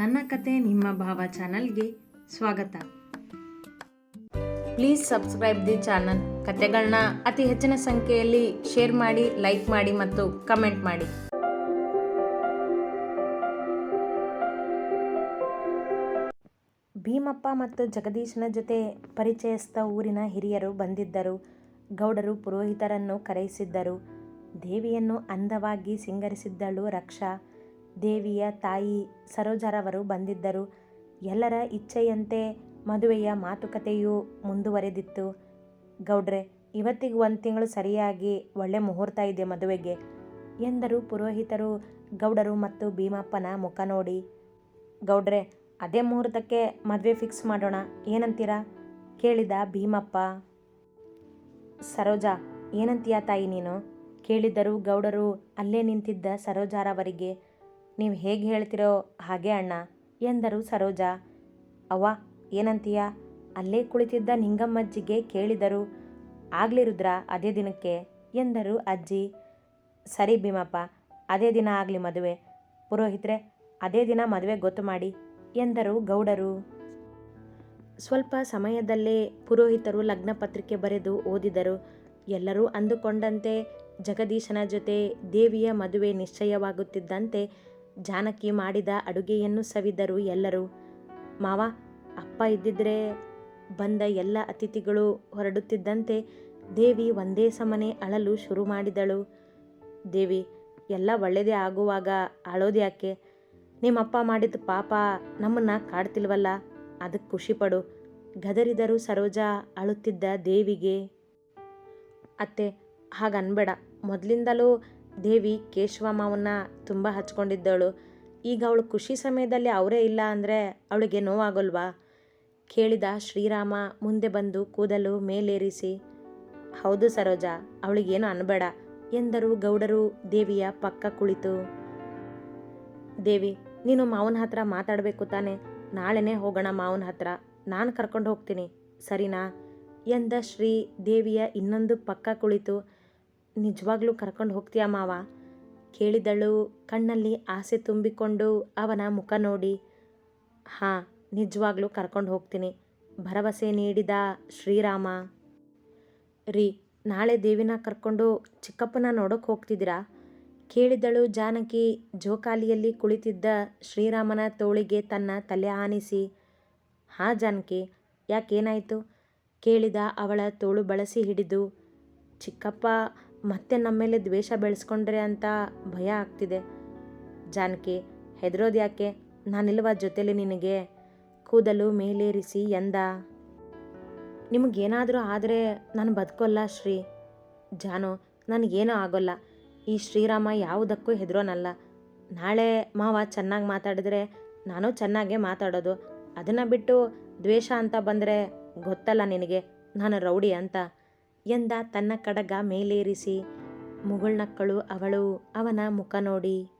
ನನ್ನ ಕತೆ ನಿಮ್ಮ ಭಾವ ಚಾನಲ್ಗೆ ಸ್ವಾಗತ. Please subscribe the channel. ಕತೆಗಳನ್ನ ಅತಿ ಹೆಚ್ಚಿನ ಸಂಖ್ಯೆಯಲ್ಲಿ ಶೇರ್ ಮಾಡಿ, ಲೈಕ್ ಮಾಡಿ ಮತ್ತು ಕಮೆಂಟ್ ಮಾಡಿ. ಭೀಮಪ್ಪ ಮತ್ತು ಜಗದೀಶನ ಜೊತೆ ಪರಿಚಯಸ್ಥ ಊರಿನ ಹಿರಿಯರು ಬಂದಿದ್ದರು. ಗೌಡರು ಪುರೋಹಿತರನ್ನು ಕರೆಯಿಸಿದ್ದರು. ದೇವಿಯನ್ನು ಅಂದವಾಗಿ ಸಿಂಗರಿಸಿದ್ದಳು ರಕ್ಷಾ. ದೇವಿಯ ತಾಯಿ ಸರೋಜರವರು ಬಂದಿದ್ದರು. ಎಲ್ಲರ ಇಚ್ಛೆಯಂತೆ ಮದುವೆಯ ಮಾತುಕತೆಯು ಮುಂದುವರೆದಿತ್ತು. ಗೌಡ್ರೆ, ಇವತ್ತಿಗೆ ಒಂದು ತಿಂಗಳು ಸರಿಯಾಗಿ ಒಳ್ಳೆ ಮುಹೂರ್ತ ಇದೆ ಮದುವೆಗೆ ಎಂದರು ಪುರೋಹಿತರು ಗೌಡರು ಮತ್ತು ಭೀಮಪ್ಪನ ಮುಖ ನೋಡಿ. ಗೌಡ್ರೆ, ಅದೇ ಮುಹೂರ್ತಕ್ಕೆ ಮದುವೆ ಫಿಕ್ಸ್ ಮಾಡೋಣ, ಏನಂತೀರಾ? ಕೇಳಿದ ಭೀಮಪ್ಪ. ಸರೋಜಾ, ಏನಂತೀಯ ತಾಯಿ ನೀನು? ಕೇಳಿದರು ಗೌಡರು ಅಲ್ಲೇ ನಿಂತಿದ್ದ ಸರೋಜಾರವರಿಗೆ ನೀವು ಹೇಗೆ ಹೇಳ್ತಿರೋ ಹಾಗೆ ಅಣ್ಣ, ಎಂದರು ಸರೋಜಾ. ಅವ್ವ, ಏನಂತೀಯ? ಅಲ್ಲೇ ಕುಳಿತಿದ್ದ ನಿಂಗಮ್ಮಜ್ಜಿಗೆ ಕೇಳಿದರು. ಆಗ್ಲಿ ರುದ್ರ, ಅದೇ ದಿನಕ್ಕೆ ಎಂದರು ಅಜ್ಜಿ. ಸರಿ ಭೀಮಪ್ಪ, ಅದೇ ದಿನ ಆಗಲಿ ಮದುವೆ. ಪುರೋಹಿತ್ರೆ, ಅದೇ ದಿನ ಮದುವೆ ಗೊತ್ತು ಮಾಡಿ ಎಂದರು ಗೌಡರು. ಸ್ವಲ್ಪ ಸಮಯದಲ್ಲೇ ಪುರೋಹಿತರು ಲಗ್ನ ಪತ್ರಿಕೆ ಬರೆದು ಓದಿದರು. ಎಲ್ಲರೂ ಅಂದುಕೊಂಡಂತೆ ಜಗದೀಶನ ಜೊತೆ ದೇವಿಯ ಮದುವೆ ನಿಶ್ಚಯವಾಗುತ್ತಿದ್ದಂತೆ ಜಾನಕಿ ಮಾಡಿದ ಅಡುಗೆಯನ್ನು ಸವಿದರು ಎಲ್ಲರೂ. ಮಾವ, ಅಪ್ಪ ಇದ್ದಿದ್ರೆ ಬಂದ ಎಲ್ಲ ಅತಿಥಿಗಳು ಹೊರಡುತ್ತಿದ್ದಂತೆ ದೇವಿ ಒಂದೇ ಸಮನೆ ಅಳಲು ಶುರು ಮಾಡಿದಳು. ದೇವಿ, ಎಲ್ಲ ಒಳ್ಳೆಯದೇ ಆಗುವಾಗ ಅಳೋದ್ಯಾಕೆ ನಿಮ್ಮಪ್ಪ ಮಾಡಿದ ಪಾಪ ನಮ್ಮನ್ನ ಕಾಡ್ತಿಲ್ವಲ್ಲ, ಅದಕ್ಕೆ ಖುಷಿಪಡು. ಗದರಿದರು ಸರೋಜಾ ಅಳುತ್ತಿದ್ದ ದೇವಿಗೆ. ಅತ್ತೆ, ಹಾಗನ್ಬೇಡ. ಮೊದಲಿಂದಲೂ ದೇವಿ ಕೇಶವ ಮಾವನ್ನ ತುಂಬ ಹಚ್ಕೊಂಡಿದ್ದಳು. ಈಗ ಅವಳು ಖುಷಿ ಸಮಯದಲ್ಲಿ ಅವರೇ ಇಲ್ಲ ಅಂದರೆ ಅವಳಿಗೆ ನೋವಾಗಲ್ವಾ? ಕೇಳಿದ ಶ್ರೀರಾಮ ಮುಂದೆ ಬಂದು ಕೂದಲು ಮೇಲೇರಿಸಿ, ಹೌದು ಸರೋಜಾ, ಅವಳಿಗೇನು ಅನ್ಬೇಡ ಎಂದರು ಗೌಡರು ದೇವಿಯ ಪಕ್ಕ ಕುಳಿತು. ದೇವಿ, ನೀನು ಮಾವನ ಹತ್ರ ಮಾತಾಡಬೇಕು ತಾನೆ. ನಾಳೆನೇ ಹೋಗೋಣ ಮಾವನ ಹತ್ರ. ನಾನು ಕರ್ಕೊಂಡು ಹೋಗ್ತೀನಿ. ಸರಿನಾ? ಎಂದ ಶ್ರೀ ದೇವಿಯ ಇನ್ನೊಂದು ಪಕ್ಕ ಕುಳಿತು ನಿಜವಾಗ್ಲೂ ಕರ್ಕೊಂಡು ಹೋಗ್ತೀಯ ಮಾವ? ಕೇಳಿದಳು. ಕಣ್ಣಲ್ಲಿ ಆಸೆ ತುಂಬಿಕೊಂಡು ಅವನ ಮುಖ ನೋಡಿ. ಹಾಂ, ನಿಜವಾಗ್ಲೂ ಕರ್ಕೊಂಡು ಹೋಗ್ತೀನಿ. ಭರವಸೆ ನೀಡಿದ ಶ್ರೀರಾಮ. ರೀ, ನಾಳೆ ದೇವಿನ ಕರ್ಕೊಂಡು ಚಿಕ್ಕಪ್ಪನ ನೋಡೋಕೆ ಹೋಗ್ತಿದ್ದೀರಾ? ಕೇಳಿದಳು ಜಾನಕಿ. ಜೋಕಾಲಿಯಲ್ಲಿ ಕುಳಿತಿದ್ದ ಶ್ರೀರಾಮನ ತೋಳಿಗೆ ತನ್ನ ತಲೆ ಆನಿಸಿ. ಹಾಂ, ಜಾನಕಿ, ಯಾಕೇನಾಯಿತು? ಕೇಳಿದ ಅವಳ ತೋಳು ಬಳಸಿ ಹಿಡಿದು. ಚಿಕ್ಕಪ್ಪ ಮತ್ತೆ ನಮ್ಮ ಮೇಲೆ ದ್ವೇಷ ಬೆಳೆಸ್ಕೊಂಡ್ರೆ ಅಂತ ಭಯ ಆಗ್ತಿದೆ. ಜಾನಕಿ, ಹೆದರೋದು ಯಾಕೆ? ನಾನಿಲ್ವ ಜೊತೆಲಿ ನಿನಗೆ? ಕೂದಲು ಮೇಲೇರಿಸಿ ಎಂದ. ನಿಮಗೇನಾದರೂ ಆದರೆ ನಾನು ಬದುಕೋಲ್ಲ ಶ್ರೀ. ಜಾನು, ನನಗೇನೂ ಆಗೋಲ್ಲ. ಈ ಶ್ರೀರಾಮ ಯಾವುದಕ್ಕೂ ಹೆದರೋನಲ್ಲ. ನಾಳೆ ಮಾವ ಚೆನ್ನಾಗಿ ಮಾತಾಡಿದ್ರೆ ನಾನು ಚೆನ್ನಾಗೇ ಮಾತಾಡೋದು. ಅದನ್ನು ಬಿಟ್ಟು ದ್ವೇಷ ಅಂತ ಬಂದರೆ ಗೊತ್ತಲ್ಲ ನಿನಗೆ? ನಾನು ರೌಡಿ ಅಂತ. ಎಂದ ತನ್ನ ಕಡಗ ಮೇಲೇರಿಸಿ ಮುಗುಳ್ನಕ್ಕಳು ಅವಳು, ಅವನ ಮುಖ ನೋಡಿ.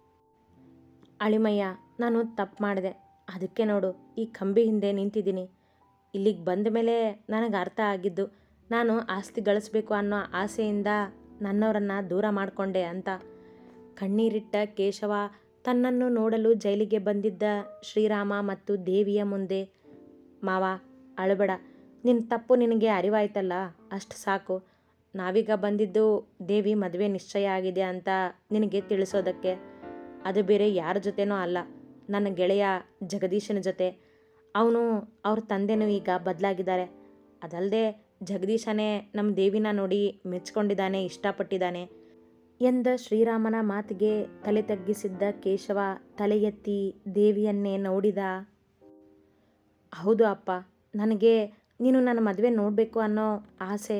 ಅಳಿಮಯ್ಯ, ನಾನು ತಪ್ಪು ಮಾಡಿದೆ. ಅದಕ್ಕೆ ನೋಡು, ಈ ಕಂಬಿ ಹಿಂದೆ ನಿಂತಿದ್ದೀನಿ. ಇಲ್ಲಿಗೆ ಬಂದ ಮೇಲೆ ನನಗೆ ಅರ್ಥ ಆಗಿದ್ದು, ನಾನು ಆಸ್ತಿ ಗಳಿಸ್ಬೇಕು ಅನ್ನೋ ಆಸೆಯಿಂದ ನನ್ನವರನ್ನು ದೂರ ಮಾಡಿಕೊಂಡೆ ಅಂತ. ಕಣ್ಣೀರಿಟ್ಟ ಕೇಶವ ತನ್ನನ್ನು ನೋಡಲು ಜೈಲಿಗೆ ಬಂದಿದ್ದ ಶ್ರೀರಾಮ ಮತ್ತು ದೇವಿಯ ಮುಂದೆ, ಮಾವ, ಅಳಬೇಡ. ನಿನ್ನ ತಪ್ಪು ನಿನಗೆ ಅರಿವಾಯ್ತಲ್ಲ, ಅಷ್ಟು ಸಾಕು. ನಾವೀಗ ಬಂದಿದ್ದು ದೇವಿ ಮದುವೆ ನಿಶ್ಚಯ ಆಗಿದೆ ಅಂತ ನಿನಗೆ ತಿಳಿಸೋದಕ್ಕೆ. ಅದು ಬೇರೆ ಯಾರ ಜೊತೆನೂ ಅಲ್ಲ, ನನ್ನ ಗೆಳೆಯ ಜಗದೀಶನ ಜೊತೆ. ಅವನು ಅವ್ರ ತಂದೆನೂ ಈಗ ಬದಲಾಗಿದ್ದಾರೆ. ಅದಲ್ಲದೆ ಜಗದೀಶನೇ ನಮ್ಮ ದೇವಿನ ನೋಡಿ ಮೆಚ್ಕೊಂಡಿದ್ದಾನೆ, ಇಷ್ಟಪಟ್ಟಿದ್ದಾನೆ. ಎಂದ ಶ್ರೀರಾಮನ ಮಾತಿಗೆ ತಲೆ ತಗ್ಗಿಸಿದ್ದ ಕೇಶವ ತಲೆ ಎತ್ತಿ ದೇವಿಯನ್ನೇ ನೋಡಿದ, ಹೌದು ಅಪ್ಪ, ನನಗೆ ನೀನು ನನ್ನ ಮದುವೆ ನೋಡಬೇಕು ಅನ್ನೋ ಆಸೆ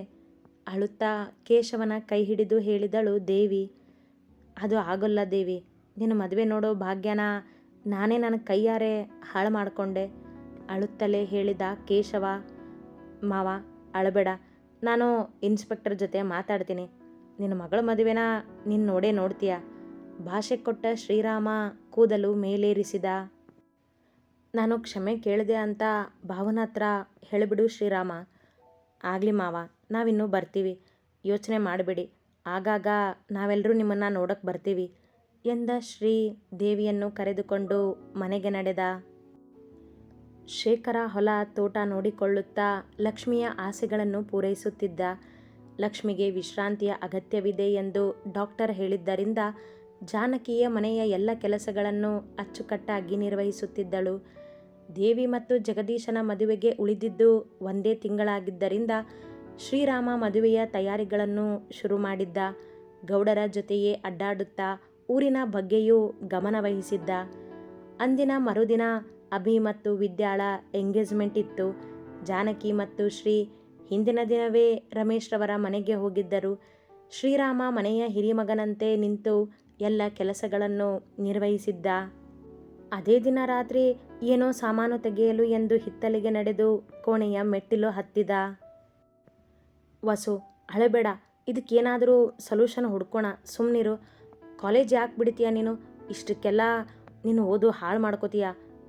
ಅಳುತ್ತಾ ಕೇಶವನ ಕೈ ಹಿಡಿದು ಹೇಳಿದಳು, ದೇವಿ, ಅದು ಆಗೋಲ್ಲ ದೇವಿ. ನಿನ್ನ ಮದುವೆ ನೋಡೋ ಭಾಗ್ಯನ ನಾನೇ ನನ್ನ ಕೈಯಾರೆ ಹಾಳು ಮಾಡಿಕೊಂಡೆ, ಅಳುತ್ತಲೇ ಹೇಳಿದ ಕೇಶವ. ಮಾವ, ಅಳಬೇಡ. ನಾನು ಇನ್ಸ್ಪೆಕ್ಟರ್ ಜೊತೆ ಮಾತಾಡ್ತೀನಿ. ನಿನ್ನ ಮಗಳ ಮದುವೆನ ನೀನು ನೋಡೇ ನೋಡ್ತೀಯ. ಭಾಷೆ ಕೊಟ್ಟ ಶ್ರೀರಾಮ ಕೂದಲು ಮೇಲೇರಿಸಿದ ನಾನು ಕ್ಷಮೆ ಕೇಳಿದೆ ಅಂತ ಭಾವನ ಹತ್ರ ಹೇಳಿಬಿಡು ಶ್ರೀರಾಮ. ಆಗಲಿ ಮಾವ, ನಾವಿನ್ನೂ ಬರ್ತೀವಿ. ಯೋಚನೆ ಮಾಡಬೇಡಿ. ಆಗಾಗ ನಾವೆಲ್ಲರೂ ನಿಮ್ಮನ್ನು ನೋಡೋಕ್ಕೆ ಬರ್ತೀವಿ ಎಂದ ಶ್ರೀ ದೇವಿಯನ್ನು ಕರೆದುಕೊಂಡು ಮನೆಗೆ ನಡೆದ ಶೇಖರ ಹೊಲ ತೋಟ ನೋಡಿಕೊಳ್ಳುತ್ತಾ ಲಕ್ಷ್ಮಿಯ ಆಸೆಗಳನ್ನು ಪೂರೈಸುತ್ತಿದ್ದ ಲಕ್ಷ್ಮಿಗೆ ವಿಶ್ರಾಂತಿಯ ಅಗತ್ಯವಿದೆ ಎಂದು ಡಾಕ್ಟರ್ ಹೇಳಿದ್ದರಿಂದ ಜಾನಕಿಯ ಮನೆಯ ಎಲ್ಲ ಕೆಲಸಗಳನ್ನು ಅಚ್ಚುಕಟ್ಟಾಗಿ ನಿರ್ವಹಿಸುತ್ತಿದ್ದಳು. ದೇವಿ ಮತ್ತು ಜಗದೀಶನ ಮದುವೆಗೆ ಉಳಿದಿದ್ದು ಒಂದೇ ತಿಂಗಳಾಗಿದ್ದರಿಂದ ಶ್ರೀರಾಮ ಮದುವೆಯ ತಯಾರಿಗಳನ್ನು ಶುರು ಮಾಡಿದ್ದ, ಗೌಡರ ಜೊತೆಯೇ ಅಡ್ಡಾಡುತ್ತಾ ಊರಿನ ಬಗ್ಗೆಯೂ ಗಮನವಹಿಸಿದ್ದ ಅಂದಿನ ಮರುದಿನ ಅಭಿ ಮತ್ತು ವಿದ್ಯಾಳ ಎಂಗೇಜ್ಮೆಂಟ್ ಇತ್ತು. ಜಾನಕಿ ಮತ್ತು ಶ್ರೀ ಹಿಂದಿನ ದಿನವೇ ರಮೇಶ್ರವರ ಮನೆಗೆ ಹೋಗಿದ್ದರು. ಶ್ರೀರಾಮ ಮನೆಯ ಹಿರಿಮಗನಂತೆ ನಿಂತು ಎಲ್ಲ ಕೆಲಸಗಳನ್ನು ನಿರ್ವಹಿಸಿದ್ದ. ಅದೇ ದಿನ ರಾತ್ರಿ ಏನೋ ಸಾಮಾನು ತೆಗೆಯಲು ಎಂದು ಹಿತ್ತಲಿಗೆ ನಡೆದು ಕೋಣೆಯ ಮೆಟ್ಟಿಲು ಹತ್ತಿದ. ವಸು ಹಳೆಬೇಡ ಇದಕ್ಕೇನಾದರೂ ಸೊಲ್ಯೂಷನ್ ಹುಡ್ಕೋಣ. ಸುಮ್ಮನಿರು ಕಾಲೇಜ್ ಯಾಕೆ ಬಿಡ್ತೀಯ ನೀನು? ಇಷ್ಟಕ್ಕೆಲ್ಲ ನೀನು ಓದು ಹಾಳು ಮಾಡ್ಕೋತೀಯ.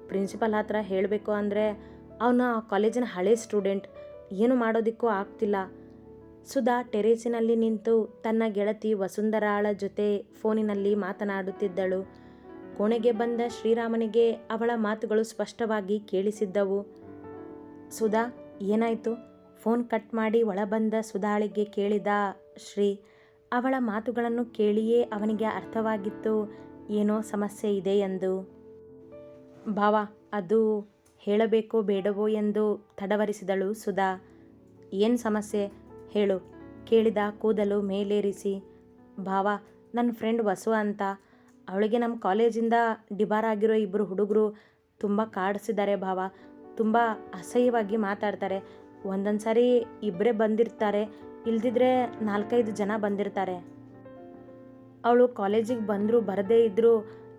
ಪ್ರಿನ್ಸಿಪಲ್ ಹತ್ರ ಹೇಳಬೇಕು ಅಂದರೆ ಅವನು ಆ ಕಾಲೇಜಿನ ಹಳೆ ಸ್ಟೂಡೆಂಟ್ ಏನು ಮಾಡೋದಕ್ಕೂ ಆಗ್ತಿಲ್ಲ. ಸುಧಾ ಟೆರೇಸಿನಲ್ಲಿ ನಿಂತು ತನ್ನ ಗೆಳತಿ ವಸುಂಧರಾಳ ಜೊತೆ ಫೋನಿನಲ್ಲಿ ಮಾತನಾಡುತ್ತಿದ್ದಳು. ಕೋಣೆಗೆ ಬಂದ ಶ್ರೀರಾಮನಿಗೆ ಅವಳ ಮಾತುಗಳು ಸ್ಪಷ್ಟವಾಗಿ ಕೇಳಿಸಿದ್ದವು. ಸುಧಾ, ಏನಾಯಿತು? ಫೋನ್ ಕಟ್ ಮಾಡಿ ಒಳಬಂದ ಸುಧಾಳಿಗೆ ಕೇಳಿದ ಶ್ರೀ, ಅವಳ ಮಾತುಗಳನ್ನು ಕೇಳಿಯೇ ಅವನಿಗೆ ಅರ್ಥವಾಗಿತ್ತು. ಏನೋ ಸಮಸ್ಯೆ ಇದೆ ಎಂದು. ಭಾವ ಅದು ಹೇಳಬೇಕೋ ಬೇಡವೋ ಎಂದು ತಡವರಿಸಿದಳು ಸುಧಾ. ಏನು ಸಮಸ್ಯೆ? ಹೇಳು. ಕೇಳಿದ ಕೂದಲು ಮೇಲೇರಿಸಿ. ಭಾವ ನನ್ನ ಫ್ರೆಂಡ್ ವಸು ಅಂತ. ಅವಳಿಗೆ ನಮ್ಮ ಕಾಲೇಜಿಂದ ಡಿಬಾರ್ ಆಗಿರೋ ಇಬ್ಬರು ಹುಡುಗರು ತುಂಬ ಕಾಡಿಸಿದ್ದಾರೆ ಭಾವ. ತುಂಬ ಅಸಹ್ಯವಾಗಿ ಮಾತಾಡ್ತಾರೆ. ಒಂದೊಂದು ಸಾರಿ ಇಬ್ಬರೇ ಬಂದಿರ್ತಾರೆ. ಇಲ್ದಿದ್ರೆ ನಾಲ್ಕೈದು ಜನ ಬಂದಿರ್ತಾರೆ. ಅವಳು ಕಾಲೇಜಿಗೆ ಬಂದರೂ, ಬರದೇ ಇದ್ದರೂ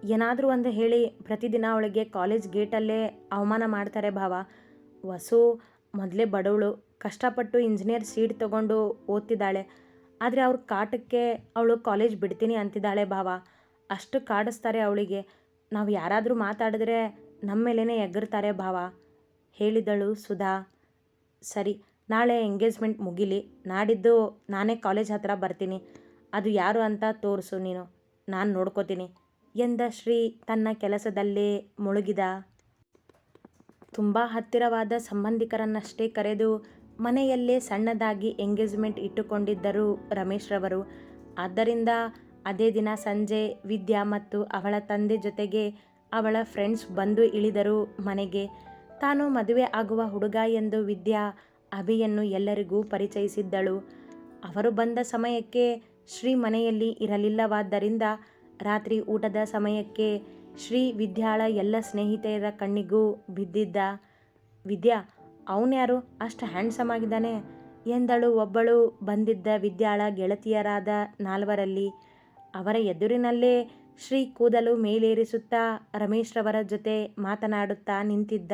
ಏನಾದರೂ ಒಂದು ಹೇಳಿ ಪ್ರತಿದಿನ ಅವಳಿಗೆ ಕಾಲೇಜ್ ಗೇಟಲ್ಲೇ ಅವಮಾನ ಮಾಡ್ತಾರೆ ಭಾವ. ವಸು ಮೊದಲೇ ಬಡವಳು, ಕಷ್ಟಪಟ್ಟು ಇಂಜಿನಿಯರ್ ಸೀಟ್ ತಗೊಂಡು ಓದ್ತಿದ್ದಾಳೆ. ಆದರೆ ಅವ್ರ ಕಾಟಕ್ಕೆ ಅವಳು ಕಾಲೇಜ್ ಬಿಡ್ತೀನಿ ಅಂತಿದ್ದಾಳೆ ಭಾವ. ಅಷ್ಟು ಕಾಡಿಸ್ತಾರೆ ಅವಳಿಗೆ. ನಾವು ಯಾರಾದರೂ ಮಾತಾಡಿದ್ರೆ ನಮ್ಮ ಮೇಲೇ ಎಗರ್ತಾರೆ ಭಾವ. ಹೇಳಿದಳು ಸುಧಾ. ಸರಿ, ನಾಳೆ ಎಂಗೇಜ್ಮೆಂಟ್ ಮುಗಿಲಿ. ನಾಡಿದ್ದು ನಾನೇ ಕಾಲೇಜ್ ಹತ್ತಿರ ಬರ್ತೀನಿ. ಅದು ಯಾರು ಅಂತ ತೋರಿಸು ನೀನು. ನಾನು ನೋಡ್ಕೋತೀನಿ. ಎಂದ ಶ್ರೀ ತನ್ನ ಕೆಲಸದಲ್ಲೇ ಮುಳುಗಿದ. ತುಂಬ ಹತ್ತಿರವಾದ ಸಂಬಂಧಿಕರನ್ನಷ್ಟೇ ಕರೆದು ಮನೆಯಲ್ಲೇ ಸಣ್ಣದಾಗಿ ಎಂಗೇಜ್ಮೆಂಟ್ ಇಟ್ಟುಕೊಂಡಿದ್ದರು ರಮೇಶ್ರವರು. ಆದ್ದರಿಂದ ಅದೇ ದಿನ ಸಂಜೆ ವಿದ್ಯಾ ಮತ್ತು ಅವಳ ತಂದೆ ಜೊತೆಗೆ ಅವಳ ಫ್ರೆಂಡ್ಸ್ ಬಂದು ಇಳಿದರು ಮನೆಗೆ. ತಾನು ಮದುವೆ ಆಗುವ ಹುಡುಗ ಎಂದು ವಿದ್ಯಾ ಅಭಿಯನ್ನು ಎಲ್ಲರಿಗೂ ಪರಿಚಯಿಸಿದ್ದಳು. ಅವರು ಬಂದ ಸಮಯಕ್ಕೆ ಶ್ರೀ ಮನೆಯಲ್ಲಿ ಇರಲಿಲ್ಲವಾದ್ದರಿಂದ ರಾತ್ರಿ ಊಟದ ಸಮಯಕ್ಕೆ ಶ್ರೀ ವಿದ್ಯಾಳ ಎಲ್ಲ ಸ್ನೇಹಿತೆಯರ ಕಣ್ಣಿಗೂ ಬಿದ್ದಿದ್ದ. ವಿದ್ಯಾ ಅವನ್ಯಾರು ಅಷ್ಟು ಹ್ಯಾಂಡ್ಸಮ್ ಆಗಿದ್ದಾನೆ ಎಂದಳು ಒಬ್ಬಳು ಬಂದಿದ್ದ ವಿದ್ಯಾಳ ಗೆಳತಿಯರಾದ ನಾಲ್ವರಲ್ಲಿ. ಅವರ ಎದುರಿನಲ್ಲೇ ಶ್ರೀ ಕೂದಲು ಮೇಲೇರಿಸುತ್ತಾ ರಮೇಶ್ರವರ ಜೊತೆ ಮಾತನಾಡುತ್ತಾ ನಿಂತಿದ್ದ.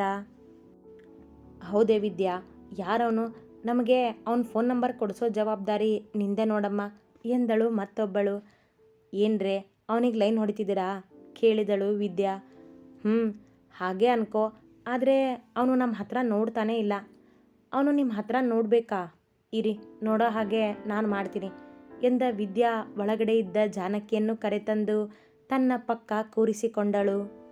ಹೌದೇ ವಿದ್ಯಾ ಯಾರವನು ನಮಗೆ ಅವನ ಫೋನ್ ನಂಬರ್ ಕೊಡಿಸೋ ಜವಾಬ್ದಾರಿ ನಿಂದೆ ನೋಡಮ್ಮ ಎಂದಳು ಮತ್ತೊಬ್ಬಳು. ಏನ್ರೆ ಅವನಿಗೆ ಲೈನ್ ಹೊಡಿತಿದ್ದೀರಾ? ಕೇಳಿದಳು ವಿದ್ಯಾ. ಹ್ಞೂ ಹಾಗೆ ಅನ್ಕೋ, ಆದರೆ ಅವನು ನಮ್ಮ ಹತ್ರ ನೋಡ್ತಾನೇ ಇಲ್ಲ. ಅವನು ನಿಮ್ಮ ಹತ್ರ ನೋಡಬೇಕಾ? ಇರಿ, ನೋಡೋ ಹಾಗೆ ನಾನು ಮಾಡ್ತೀನಿ. ಎಂದ ವಿದ್ಯಾ ಒಳಗಡೆ ಇದ್ದ ಜಾನಕಿಯನ್ನು ಕರೆತಂದು ತನ್ನ ಪಕ್ಕ ಕೂರಿಸಿಕೊಂಡಳು.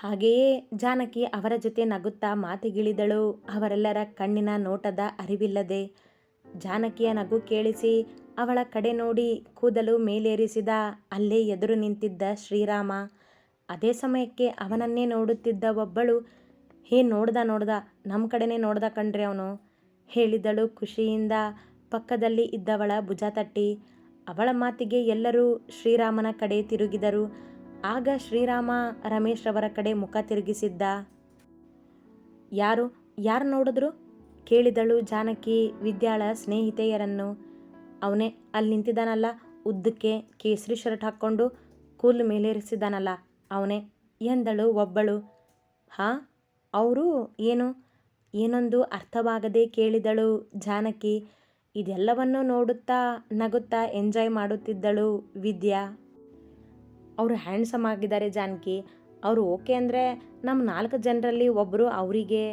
ಹಾಗೆಯೇ ಜಾನಕಿ ಅವರ ಜೊತೆ ನಗುತ್ತಾ ಮಾತಿಗಿಳಿದಳು. ಅವರೆಲ್ಲರ ಕಣ್ಣಿನ ನೋಟದ ಅರಿವಿಲ್ಲದೆ ಜಾನಕಿಯ ನಗು ಕೇಳಿಸಿ ಅವಳ ಕಡೆ ನೋಡಿ ಕೂದಲು ಮೇಲೇರಿಸಿದ ಅಲ್ಲೇ ಎದುರು ನಿಂತಿದ್ದ ಶ್ರೀರಾಮ. ಅದೇ ಸಮಯಕ್ಕೆ ಅವನನ್ನೇ ನೋಡುತ್ತಿದ್ದ ಒಬ್ಬಳು, ಹೇ, ನೋಡ್ದ ನೋಡ್ದ ನಮ್ಮ ಕಡೆನೇ ನೋಡ್ದ ಕಣ್ರಿ ಅವನು, ಹೇಳಿದಳು ಖುಷಿಯಿಂದ ಪಕ್ಕದಲ್ಲಿ ಇದ್ದವಳ ಭುಜ ತಟ್ಟಿ. ಅವಳ ಮಾತಿಗೆ ಎಲ್ಲರೂ ಶ್ರೀರಾಮನ ಕಡೆ ತಿರುಗಿದರು. ಆಗ ಶ್ರೀರಾಮ ರಮೇಶ್ ರವರ ಕಡೆ ಮುಖ ತಿರುಗಿಸಿದ್ದ. ಯಾರು ಯಾರು ನೋಡಿದ್ರು? ಕೇಳಿದಳು ಜಾನಕಿ ವಿದ್ಯಾಳ ಸ್ನೇಹಿತೆಯರನ್ನು. ಅವನೇ ಅಲ್ಲಿ ನಿಂತಿದ್ದಾನಲ್ಲ, ಉದ್ದಕ್ಕೆ ಕೇಸರಿ ಶರ್ಟ್ ಹಾಕ್ಕೊಂಡು ಕೂಲ್ ಮೇಲೇರಿಸಿದ್ದಾನಲ್ಲ, ಅವನೇ ಎಂದಳು ಒಬ್ಬಳು. ಹಾಂ, ಅವರು ಏನು? ಏನೊಂದು ಅರ್ಥವಾಗದೆ ಕೇಳಿದಳು ಜಾನಕಿ. ಇದೆಲ್ಲವನ್ನೂ ನೋಡುತ್ತಾ ನಗುತ್ತಾ ಎಂಜಾಯ್ ಮಾಡುತ್ತಿದ್ದಳು ವಿದ್ಯಾ. ಅವರು ಹ್ಯಾಂಡ್ಸಮ್ ಆಗಿದ್ದಾರೆ ಜಾನಕಿ. ಅವರು ಓಕೆ ಅಂದರೆ ನಮ್ಮ ನಾಲ್ಕು ಜನರಲ್ಲಿ ಒಬ್ಬರು ಅವರಿಗೆ.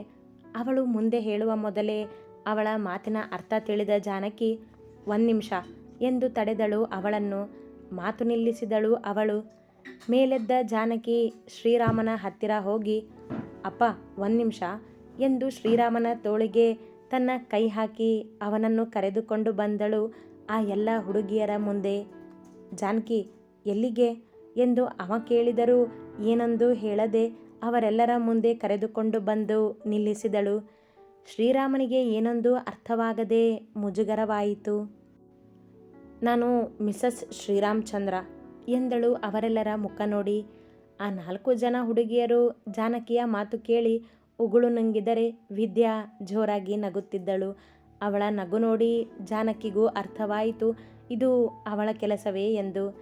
ಅವಳು ಮುಂದೆ ಹೇಳುವ ಮೊದಲೇ ಅವಳ ಮಾತಿನ ಅರ್ಥ ತಿಳಿದ ಜಾನಕಿ, ಒಂದು ನಿಮಿಷ, ಎಂದು ತಡೆದಳು ಅವಳನ್ನು. ಮಾತು ನಿಲ್ಲಿಸಿದಳು ಅವಳು. ಮೇಲೆದ್ದ ಜಾನಕಿ ಶ್ರೀರಾಮನ ಹತ್ತಿರ ಹೋಗಿ, ಅಪ್ಪ, ಒಂದು ನಿಮಿಷ, ಎಂದು ಶ್ರೀರಾಮನ ತೋಳಿಗೆ ತನ್ನ ಕೈ ಹಾಕಿ ಅವನನ್ನು ಕರೆದುಕೊಂಡು ಬಂದಳು ಆ ಎಲ್ಲ ಹುಡುಗಿಯರ ಮುಂದೆ. ಜಾನಕಿ, ಎಲ್ಲಿಗೆ? ಎಂದು ಅವ ಕೇಳಿದರೂ ಏನೊಂದು ಹೇಳದೆ ಅವರೆಲ್ಲರ ಮುಂದೆ ಕರೆದುಕೊಂಡು ಬಂದು ನಿಲ್ಲಿಸಿದಳು. ಶ್ರೀರಾಮನಿಗೆ ಏನೊಂದು ಅರ್ಥವಾಗದೆ ಮುಜುಗರವಾಯಿತು. ನಾನು ಮಿಸಸ್ ಶ್ರೀರಾಮಚಂದ್ರ, ಎಂದಳು ಅವರೆಲ್ಲರ ಮುಖ ನೋಡಿ. ಆ ನಾಲ್ಕು ಜನ ಹುಡುಗಿಯರು ಜಾನಕಿಯ ಮಾತು ಕೇಳಿ ಉಗುಳು ನುಂಗಿದರೆ ವಿದ್ಯಾ ಜೋರಾಗಿ ನಗುತ್ತಿದ್ದಳು. ಅವಳ ನಗು ನೋಡಿ ಜಾನಕಿಗೂ ಅರ್ಥವಾಯಿತು, ಇದು ಅವಳ ಕೆಲಸವೇ ಎಂದು.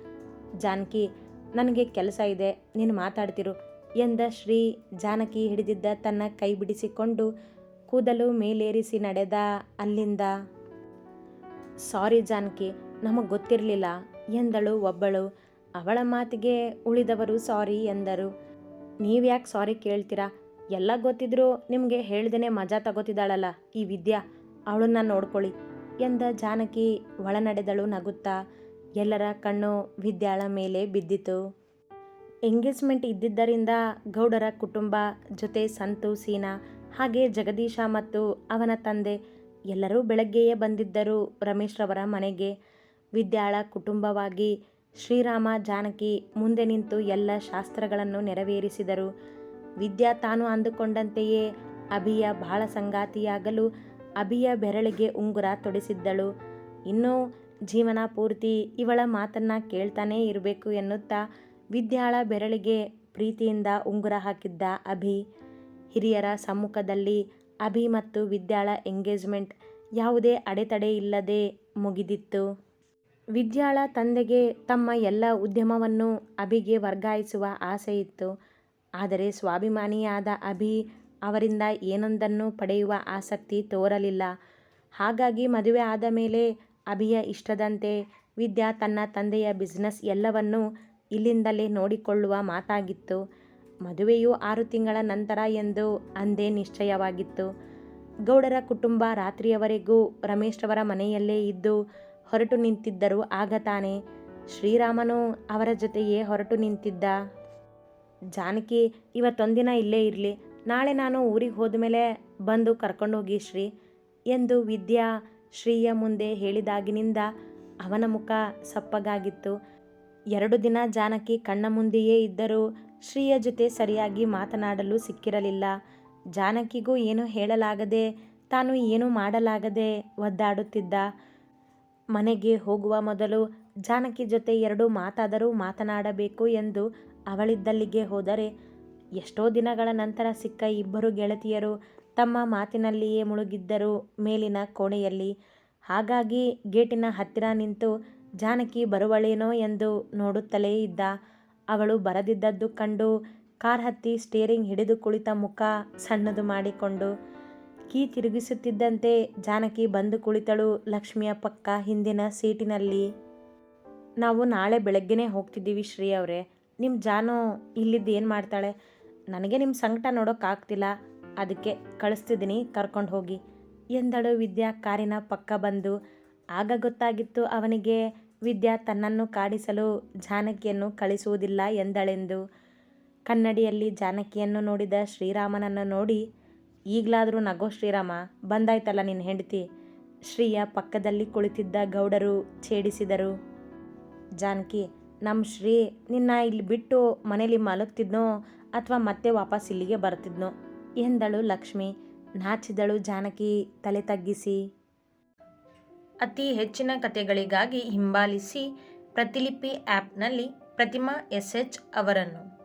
ಜಾನಕಿ, ನನಗೆ ಕೆಲಸ ಇದೆ, ನೀನು ಮಾತಾಡ್ತಿರು ಎಂದ ಶ್ರೀ ಜಾನಕಿ ಹಿಡಿದಿದ್ದ ತನ್ನ ಕೈ ಬಿಡಿಸಿಕೊಂಡು ಕೂದಲು ಮೇಲೇರಿಸಿ ನಡೆದ ಅಲ್ಲಿಂದ. ಸಾರಿ ಜಾನಕಿ, ನಮಗೆ ಗೊತ್ತಿರಲಿಲ್ಲ ಎಂದಳು ಒಬ್ಬಳು. ಅವಳ ಮಾತಿಗೆ ಉಳಿದವರು ಸಾರಿ ಎಂದರು. ನೀವ್ಯಾಕೆ ಸಾರಿ ಕೇಳ್ತೀರಾ? ಎಲ್ಲ ಗೊತ್ತಿದ್ರೂ ನಿಮಗೆ ಹೇಳ್ದೇ ಮಜಾ ತಗೋತಿದ್ದಾಳಲ್ಲ ಈ ವಿದ್ಯಾ, ಅವಳನ್ನ ನೋಡ್ಕೊಳ್ಳಿ ಎಂದ ಜಾನಕಿ ಒಳನಡೆದಳು ನಗುತ್ತಾ, ಎಲ್ಲರ ಕಣ್ಣು ವಿದ್ಯಾಳ ಮೇಲೆ ಬಿದ್ದಿತು. ಎಂಗೇಜ್ಮೆಂಟ್ ಇದ್ದಿದ್ದರಿಂದ ಗೌಡರ ಕುಟುಂಬ ಜೊತೆ ಸಂತು, ಸೀನಾ, ಹಾಗೆ ಜಗದೀಶ ಮತ್ತು ಅವನ ತಂದೆ ಎಲ್ಲರೂ ಬೆಳಗ್ಗೆಯೇ ಬಂದಿದ್ದರು ರಮೇಶ್ರವರ ಮನೆಗೆ. ವಿದ್ಯಾಳ ಕುಟುಂಬವಾಗಿ ಶ್ರೀರಾಮ, ಜಾನಕಿ ಮುಂದೆ ನಿಂತು ಎಲ್ಲ ಶಾಸ್ತ್ರಗಳನ್ನು ನೆರವೇರಿಸಿದರು. ವಿದ್ಯಾ ತಾನು ಅಂದುಕೊಂಡಂತೆಯೇ ಅಭಿಯ ಬಹಳ ಸಂಗಾತಿಯಾಗಲು ಅಭಿಯ ಬೆರಳಿಗೆ ಉಂಗುರ ತೊಡಿಸಿದ್ದಳು. ಇನ್ನೂ ಜೀವನ ಪೂರ್ತಿ ಇವಳ ಮಾತನ್ನ ಕೇಳ್ತಾನೇ ಇರಬೇಕು ಎನ್ನುತ್ತಾ ವಿದ್ಯಾಳ ಬೆರಳಿಗೆ ಪ್ರೀತಿಯಿಂದ ಉಂಗುರ ಹಾಕಿದ್ದ ಅಭಿ. ಹಿರಿಯರ ಸಮ್ಮುಖದಲ್ಲಿ ಅಭಿ ಮತ್ತು ವಿದ್ಯಾಳ ಎಂಗೇಜ್ಮೆಂಟ್ ಯಾವುದೇ ಅಡೆತಡೆ ಇಲ್ಲದೆ ಮುಗಿದಿತ್ತು. ವಿದ್ಯಾಳ ತಂದೆಗೆ ತಮ್ಮ ಎಲ್ಲ ಉದ್ಯಮವನ್ನು ಅಭಿಗೆ ವರ್ಗಾಯಿಸುವ ಆಸೆ ಇತ್ತು ಆದರೆ ಸ್ವಾಭಿಮಾನಿಯಾದ ಅಭಿ ಅವರಿಂದ ಏನೊಂದನ್ನು ಪಡೆಯುವ ಆಸಕ್ತಿ ತೋರಲಿಲ್ಲ. ಹಾಗಾಗಿ ಮದುವೆ ಆದ ಮೇಲೆ ಅಭಿಯ ಇಷ್ಟದಂತೆ, ವಿದ್ಯಾ ತನ್ನ ತಂದೆಯ ಬಿಸ್ನೆಸ್ ಎಲ್ಲವನ್ನೂ ಇಲ್ಲಿಂದಲೇ ನೋಡಿಕೊಳ್ಳುವ ಮಾತಾಗಿತ್ತು. ಮದುವೆಯು ಆರು ತಿಂಗಳ ನಂತರ ಎಂದು ಅಂದೇ ನಿಶ್ಚಯವಾಗಿತ್ತು. ಗೌಡರ ಕುಟುಂಬ ರಾತ್ರಿಯವರೆಗೂ ರಮೇಶ್ರವರ ಮನೆಯಲ್ಲೇ ಇದ್ದು ಹೊರಟು ನಿಂತಿದ್ದರು ಆಗ ತಾನೇ ಶ್ರೀರಾಮನು ಅವರ ಜೊತೆಯೇ ಹೊರಟು ನಿಂತಿದ್ದ. ಜಾನಕಿ, ಇವತ್ತೊಂದಿನ ಇಲ್ಲೇ ಇರಲಿ. ನಾಳೆ ನಾನು ಊರಿಗೆ ಹೋದ ಮೇಲೆ ಬಂದು ಕರ್ಕೊಂಡು ಹೋಗಿ ಶ್ರೀ ಎಂದು ವಿದ್ಯಾ ಶ್ರೀಯ ಮುಂದೆ ಹೇಳಿದಾಗಿನಿಂದ ಅವನ ಮುಖ ಸಪ್ಪಗಾಗಿತ್ತು. ಎರಡು ದಿನ ಜಾನಕಿ ಕಣ್ಣ ಮುಂದೆಯೇ ಇದ್ದರೂ ಶ್ರೀಯ ಜೊತೆ ಸರಿಯಾಗಿ ಮಾತನಾಡಲು ಸಿಕ್ಕಿರಲಿಲ್ಲ. ಜಾನಕಿಗೂ ಏನೂ ಹೇಳಲಾಗದೆ ತಾನು ಏನೂ ಮಾಡಲಾಗದೆ ಒದ್ದಾಡುತ್ತಿದ್ದ. ಮನೆಗೆ ಹೋಗುವ ಮೊದಲು ಜಾನಕಿ ಜೊತೆ ಎರಡು ಮಾತಾದರೂ ಮಾತನಾಡಬೇಕು ಎಂದು ಅವಳಿದ್ದಲ್ಲಿಗೆ ಹೋದರೆ, ಎಷ್ಟೋ ದಿನಗಳ ನಂತರ ಸಿಕ್ಕ ಇಬ್ಬರು ಗೆಳತಿಯರು ತಮ್ಮ ಮಾತಿನಲ್ಲಿಯೇ ಮುಳುಗಿದ್ದರು ಮೇಲಿನ ಕೋಣೆಯಲ್ಲಿ. ಹಾಗಾಗಿ ಗೇಟಿನ ಹತ್ತಿರ ನಿಂತು ಜಾನಕಿ ಬರುವಳೇನೋ ಎಂದು ನೋಡುತ್ತಲೇ ಇದ್ದ. ಅವಳು ಬರದಿದ್ದದ್ದು ಕಂಡು ಕಾರ್ ಹತ್ತಿ ಸ್ಟೇರಿಂಗ್ ಹಿಡಿದು ಕುಳಿತ ಮುಖ ಸಣ್ಣದು ಮಾಡಿಕೊಂಡು ಕೀ ತಿರುಗಿಸುತ್ತಿದ್ದಂತೆ ಜಾನಕಿ ಬಂದು ಕುಳಿತಳು ಲಕ್ಷ್ಮಿಯ ಪಕ್ಕ ಹಿಂದಿನ ಸೀಟಿನಲ್ಲಿ. ನಾವು ನಾಳೆ ಬೆಳಗ್ಗೆನೇ ಹೋಗ್ತಿದ್ದೀವಿ ಶ್ರೀ ಅವರೇ. ನಿಮ್ಮ ಜಾನು ಇಲ್ಲಿದ್ದು ಏನು ಮಾಡ್ತಾಳೆ? ನನಗೆ ನಿಮ್ಮ ಸಂಕಟ ನೋಡೋಕ್ಕಾಗ್ತಿಲ್ಲ ಅದಕ್ಕೆ ಕಳಿಸ್ತಿದ್ದೀನಿ, ಕರ್ಕೊಂಡು ಹೋಗಿ. ಎಂದಳು ವಿದ್ಯಾ ಕಾರಿನ ಪಕ್ಕ ಬಂದು. ಆಗ ಗೊತ್ತಾಗಿತ್ತು ಅವನಿಗೆ ವಿದ್ಯಾ ತನ್ನನ್ನು ಕಾಡಿಸಲು ಜಾನಕಿಯನ್ನು ಕಳಿಸುವುದಿಲ್ಲ ಎಂದಳೆಂದು. ಕನ್ನಡಿಯಲ್ಲಿ ಜಾನಕಿಯನ್ನು ನೋಡಿದ ಶ್ರೀರಾಮನನ್ನು ನೋಡಿ ಈಗಲಾದರೂ ನಗೋ ಶ್ರೀರಾಮ, ಬಂದಾಯ್ತಲ್ಲ ನಿನ್ನ ಹೆಂಡತಿ? ಶ್ರೀಯ ಪಕ್ಕದಲ್ಲಿ ಕುಳಿತಿದ್ದ ಗೌಡರು ಛೇಡಿಸಿದರು. ಜಾನಕಿ ನಮ್ಮ ಶ್ರೀ ನಿನ್ನ ಇಲ್ಲಿ ಬಿಟ್ಟು ಮನೇಲಿ ಮಲಗ್ತಿದ್ನೋ ಅಥವಾ ಮತ್ತೆ ವಾಪಸ್ ಇಲ್ಲಿಗೆ ಬರ್ತಿದ್ನೋ? ಎಂದಳು ಲಕ್ಷ್ಮಿ. ನಾಚಿದಳು ಜಾನಕಿ ತಲೆ ತಗ್ಗಿಸಿ. ಅತಿ ಹೆಚ್ಚಿನ ಕಥೆಗಳಿಗಾಗಿ ಹಿಂಬಾಲಿಸಿ ಪ್ರತಿಲಿಪಿ ಆ್ಯಪ್ನಲ್ಲಿ ಪ್ರತಿಮಾ ಎಸ್ ಎಚ್ ಅವರನ್ನು.